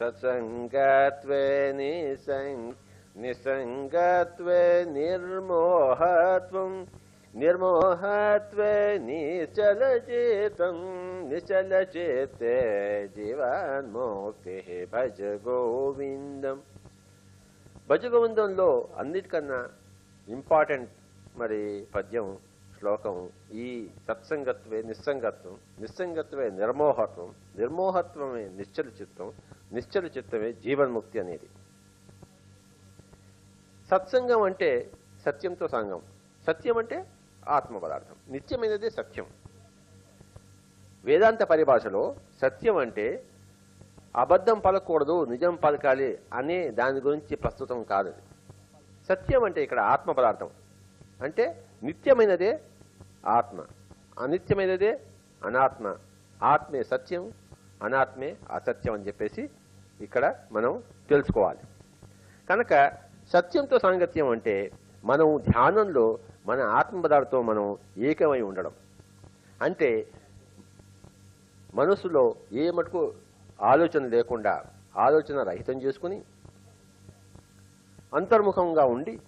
సత్సంగత్వే నిసంగ్ నిసంగత్వే నిర్మోహత్వం నిర్మోహత్వే నిశ్చలచేతం నిశ్చలచేతే జీవన్మోక్తి భజ గోవిందం భజ గోవిందంలో అన్నిటికన్నా ఇంపార్టెంట్ మరి పద్యం శ్లోకం ఈ సత్సంగత్వే నిస్సంగత్వం నిస్సంగత్వే నిర్మోహత్వం నిర్మోహత్వమే నిశ్చల చిత్తం నిశ్చల చిత్తమే జీవన్ముక్తి అనేది. సత్సంగం అంటే సత్యంతో సంగం. సత్యం అంటే ఆత్మ పదార్థం నిత్యమైనదే సత్యం. వేదాంత పరిభాషలో సత్యం అంటే అబద్ధం పలకూడదు నిజం పలకాలి అనే దాని గురించి ప్రస్తుతం కాదు సత్యం అంటే ఇక్కడ ఆత్మ పదార్థం అంటే నిత్యమైనదే ఆత్మ. అనిత్యమైనదే అనాత్మ. ఆత్మే సత్యం అనాత్మే అసత్యం అని చెప్పేసి ఇక్కడ మనం తెలుసుకోవాలి. కనుక సత్యంతో సాంగత్యం అంటే మనం ధ్యానంలో మన ఆత్మపదార్థతో మనం ఏకమై ఉండడం. అంటే మనసులో ఏ మటుకు ఆలోచన లేకుండా ఆలోచన రహితం చేసుకుని అంతర్ముఖంగా ఉండి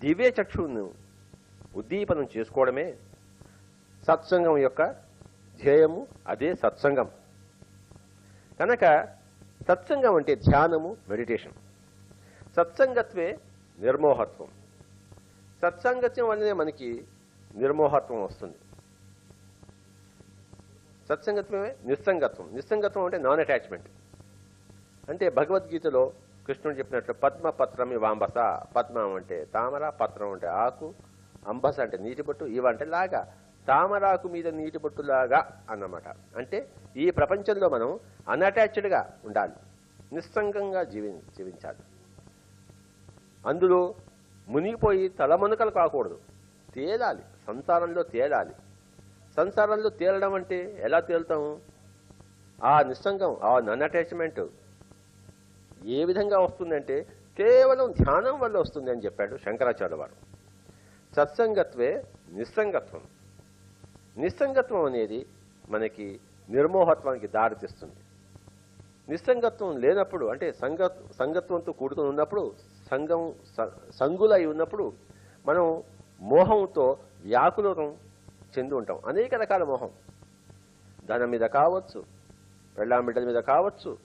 దివ్య చక్షువును ఉద్దీపనం చేసుకోవడమే సత్సంగం యొక్క ధ్యేయము అదే సత్సంగం. కనుక సత్సంగం అంటే ధ్యానము మెడిటేషన్ సత్సంగత్వే నిర్మోహత్వం. సత్సంగత్వం అనేది మనకి నిర్మోహత్వం వస్తుంది. సత్సంగత్వమే నిస్సంగత్వం. నిస్సంగత్వం అంటే నాన్ అటాచ్మెంట్ అంటే భగవద్గీతలో కృష్ణుడు చెప్పినట్లు పద్మ పత్రమి వాంబస పద్మం అంటే తామర పత్రం అంటే ఆకు అంబస అంటే నీటి బొట్టు లాగా. తామరాకు మీద నీటి బొట్టులాగా అన్నమాట. అంటే ఈ ప్రపంచంలో మనం అన్అటాచ్డ్గా ఉండాలి. నిస్సంగంగా జీవి జీవించాలి. అందులో మునిగిపోయి తలమునకలు కాకూడదు. తేలాలి. సంసారంలో తేలాలి. సంసారంలో తేలడం అంటే ఎలా తేలుతాము ఆ నిస్సంగం ఆ నన్ అటాచ్మెంట్ ఏ విధంగా వస్తుందంటే కేవలం ధ్యానం వల్ల వస్తుంది అని చెప్పాడు శంకరాచార్య వారు. సత్సంగత్వే నిస్సంగత్వం. నిస్సంగత్వం అనేది మనకి నిర్మోహత్వానికి దారితీస్తుంది. నిస్సంగత్వం లేనప్పుడు అంటే సంగ సంగత్వంతో కూడుకుని ఉన్నప్పుడు సంఘం సంగులై ఉన్నప్పుడు మనం మోహంతో వ్యాకులం చెంది ఉంటాం. అనేక రకాల మోహం. ధనం మీద కావచ్చు పెళ్ళాం బిడ్డల మీద కావచ్చు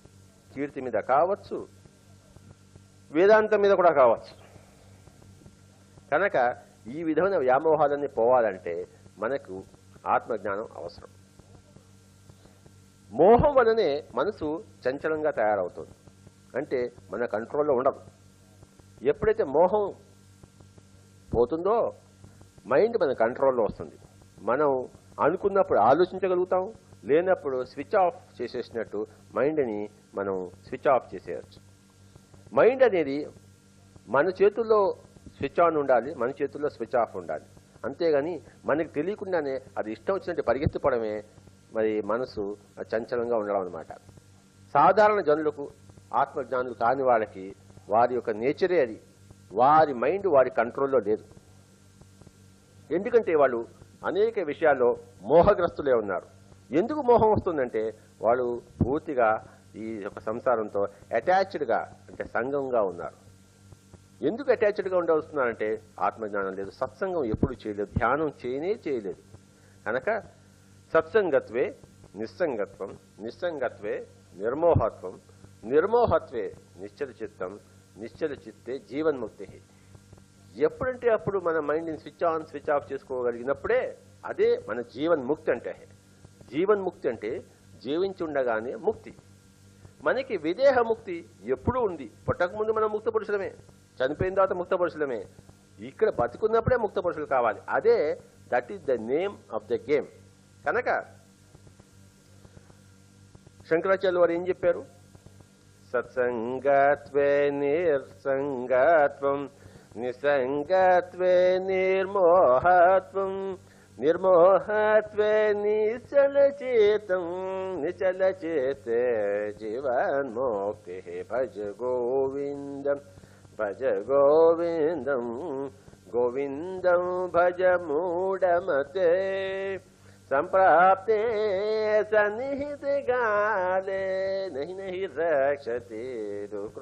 కీర్తి మీద కావచ్చు వేదాంతం మీద కూడా కావచ్చు. కనుక ఈ విధమైన వ్యామోహాలన్నీ పోవాలంటే మనకు ఆత్మజ్ఞానం అవసరం. మోహం వలనే మనసు చంచలంగా తయారవుతుంది. అంటే మన కంట్రోల్లో ఉండదు. ఎప్పుడైతే మోహం పోతుందో మైండ్ మన కంట్రోల్లో వస్తుంది. మనం అనుకున్నప్పుడు ఆలోచించగలుగుతాం లేనప్పుడు స్విచ్ ఆఫ్ చేసేసినట్టు మైండ్ని మనం స్విచ్ ఆఫ్ చేసేయచ్చు. మైండ్ అనేది మన చేతుల్లో స్విచ్ ఆన్ ఉండాలి మన చేతుల్లో స్విచ్ ఆఫ్ ఉండాలి. అంతేగాని మనకి తెలియకుండానే అది ఇష్టం వచ్చినట్టు పరిగెత్తిపోవడమే మరి మనసు చంచలంగా ఉండడం అనమాట సాధారణ జనులకు ఆత్మజ్ఞానులు కాని వాళ్ళకి వారి యొక్క నేచరే అది. వారి మైండ్ వారి కంట్రోల్లో లేదు. ఎందుకంటే వాళ్ళు అనేక విషయాల్లో మోహగ్రస్తులే ఉన్నారు. ఎందుకు మోహం వస్తుందంటే వాళ్ళు పూర్తిగా ఈ యొక్క సంసారంతో అటాచ్డ్గా అంటే సంఘంగా ఉన్నారు. ఎందుకు అటాచ్డ్గా ఉండవస్తున్నారంటే ఆత్మజ్ఞానం లేదు. సత్సంగం ఎప్పుడు చేయలేదు. ధ్యానం చేయనే చేయలేదు. కనుక సత్సంగత్వే నిస్సంగత్వం నిస్సంగత్వే నిర్మోహత్వం నిర్మోహత్వే నిశ్చల చిత్తం నిశ్చల చిత్తే జీవన్ముక్తి. ఎప్పుడంటే అప్పుడు మన మైండ్ని స్విచ్ ఆన్ స్విచ్ ఆఫ్ చేసుకోగలిగినప్పుడే అదే మన జీవన్ముక్తి అంటే. జీవన్ముక్తి అంటే జీవించి ఉండగానే ముక్తి. మనకి విదేహ ముక్తి ఎప్పుడూ ఉంది. పుట్టకముందు మనం ముక్త పురుషులమే. చనిపోయిన తర్వాత ముక్త పురుషులమే. ఇక్కడ బతుకున్నప్పుడే ముక్త పురుషులు కావాలి. అదే that is the name of the game కనుక శంకరాచార్యులు వారు ఏం చెప్పారు? సత్సంగత్వే నిర్సంగత్వం నిసంగత్వే నిర్మోహత్వం. निर्मोहत्वे निश्चलचेतचलचत् जीवन्मोक्तिः भज गोविन्दम् भज गोविन्दम् गोविन्दम् भज मूढमते। सम्प्राप्ते सन्निहितकाले नहि नहि रक्षति दुः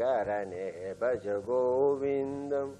करणे भज गोविन्दम्।